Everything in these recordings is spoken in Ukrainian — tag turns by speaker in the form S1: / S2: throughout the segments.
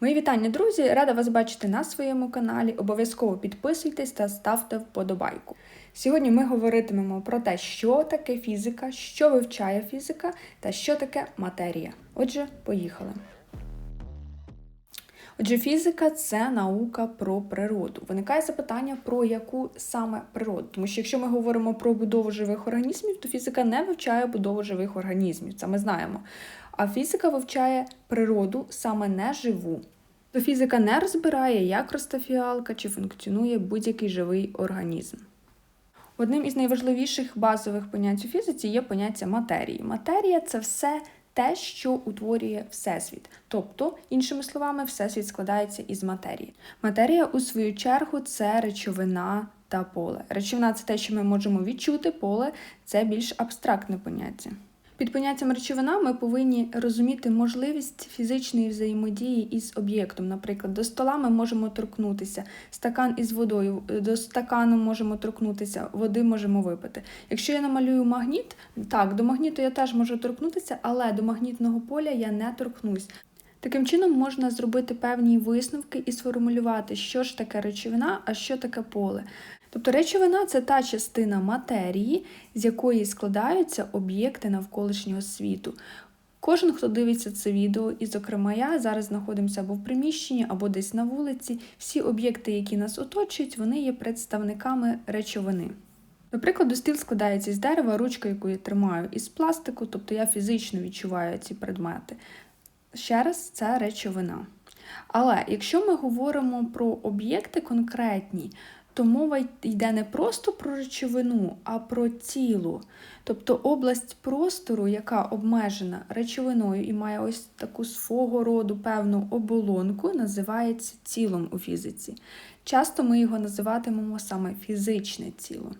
S1: Мої вітання, друзі! Рада вас бачити на своєму каналі. Обов'язково підписуйтесь та ставте вподобайку. Сьогодні ми говоритимемо про те, що таке фізика, що вивчає фізика та що таке матерія. Отже, поїхали. Отже, фізика це наука про природу. Виникає запитання, про яку саме природу. Тому що якщо ми говоримо про будову живих організмів, то фізика не вивчає будову живих організмів, це ми знаємо. А фізика вивчає природу саме неживу. То фізика не розбирає, як росте фіалка чи функціонує будь-який живий організм. Одним із найважливіших базових понять у фізиці є поняття матерії. Матерія це все те, що утворює Всесвіт. Тобто, іншими словами, Всесвіт складається із матерії. Матерія, у свою чергу, це речовина та поле. Речовина це те, що ми можемо відчути, поле це більш абстрактне поняття. Під поняттям речовина ми повинні розуміти можливість фізичної взаємодії із об'єктом. Наприклад, до стола ми можемо торкнутися, стакан із водою, до стакану можемо торкнутися, води можемо випити. Якщо я намалюю магніт, так, до магніту я теж можу торкнутися, але до магнітного поля я не торкнусь. Таким чином можна зробити певні висновки і сформулювати, що ж таке речовина, а що таке поле. Тобто речовина це та частина матерії, з якої складаються об'єкти навколишнього світу. Кожен, хто дивиться це відео, і, зокрема, я зараз знаходимося або в приміщенні, або десь на вулиці. Всі об'єкти, які нас оточують, вони є представниками речовини. Наприклад, стіл складається із дерева, ручка, яку я тримаю, із пластику, тобто я фізично відчуваю ці предмети. Ще раз, це речовина. Але якщо ми говоримо про об'єкти конкретні, то мова йде не просто про речовину, а про тіло. Тобто область простору, яка обмежена речовиною і має ось таку свого роду певну оболонку, називається тілом у фізиці. Часто ми його називатимемо саме фізичне тіло.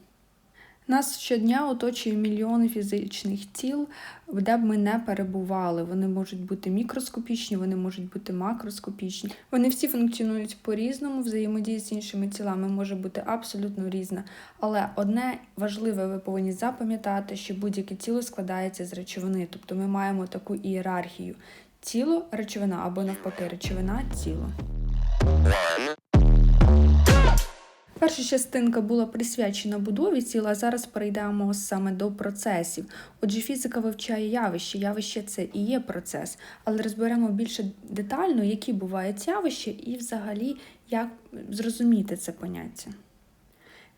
S1: Нас щодня оточує мільйони фізичних тіл, де б ми не перебували. Вони можуть бути мікроскопічні, вони можуть бути макроскопічні. Вони всі функціонують по-різному, взаємодія з іншими тілами може бути абсолютно різна. Але одне важливе, ви повинні запам'ятати, що будь-яке тіло складається з речовини, тобто ми маємо таку ієрархію: тіло, речовина або навпаки, речовина, тіло. Перша частинка була присвячена будові тіла, а зараз перейдемо саме до процесів. Отже, фізика вивчає явище. Явище це і є процес, але розберемо більше детально, які бувають явища, і взагалі як зрозуміти це поняття.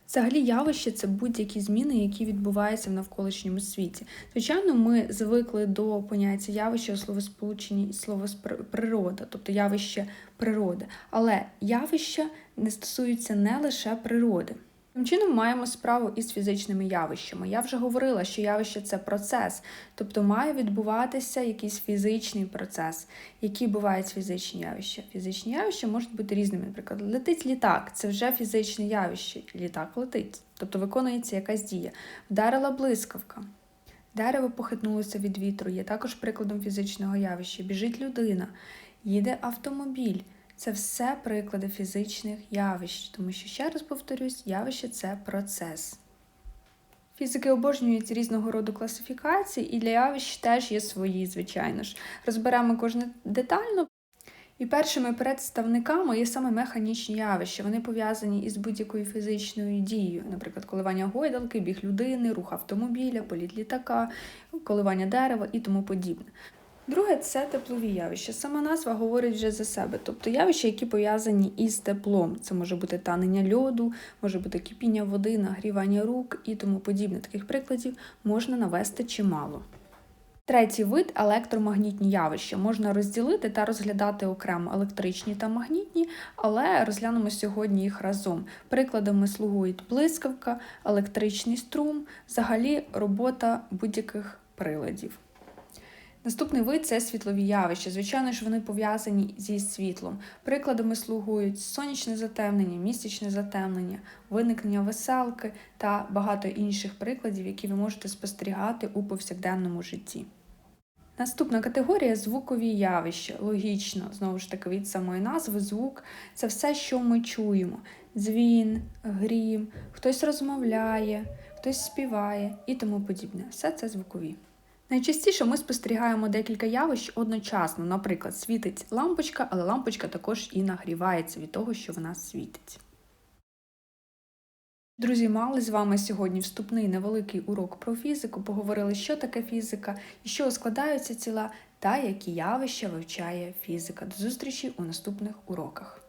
S1: Взагалі, явище це будь-які зміни, які відбуваються в навколишньому світі. Звичайно, ми звикли до поняття явища у словосполученні слово природа, тобто явище природи. Але явища не стосуються не лише природи. Таким чином маємо справу із фізичними явищами. Я вже говорила, що явище це процес, тобто має відбуватися якийсь фізичний процес. Які бувають фізичні явища? Фізичні явища можуть бути різними. Наприклад, летить літак, це вже фізичне явище. Літак летить, тобто виконується якась дія. Вдарила блискавка. Дерево похитнулося від вітру, є також прикладом фізичного явища. Біжить людина, їде автомобіль. Це все приклади фізичних явищ, тому що, ще раз повторюсь, явище це процес. Фізики обожнюють різного роду класифікації, і для явищ теж є свої, звичайно ж. Розберемо кожне детально. І першими представниками є саме механічні явища. Вони пов'язані із будь-якою фізичною дією, наприклад, коливання гойдалки, біг людини, рух автомобіля, політ літака, коливання дерева і тому подібне. Друге це теплові явища. Сама назва говорить вже за себе, тобто явища, які пов'язані із теплом. Це може бути танення льоду, може бути кипіння води, нагрівання рук і тому подібне. Таких прикладів можна навести чимало. Третій вид електромагнітні явища. Можна розділити та розглядати окремо електричні та магнітні, але розглянемо сьогодні їх разом. Прикладами слугують блискавка, електричний струм, взагалі робота будь-яких приладів. Наступний вид це світлові явища. Звичайно ж, вони пов'язані зі світлом. Прикладами слугують сонячне затемнення, місячне затемнення, виникнення веселки та багато інших прикладів, які ви можете спостерігати у повсякденному житті. Наступна категорія звукові явища. Логічно, знову ж таки, від самої назви, звук це все, що ми чуємо: дзвін, грім, хтось розмовляє, хтось співає і тому подібне. Все це звукові. Найчастіше ми спостерігаємо декілька явищ одночасно. Наприклад, світить лампочка, але лампочка також і нагрівається від того, що вона світить. Друзі, мали з вами сьогодні вступний невеликий урок про фізику. Поговорили, що таке фізика, і що складаються тіла, та які явища вивчає фізика. До зустрічі у наступних уроках.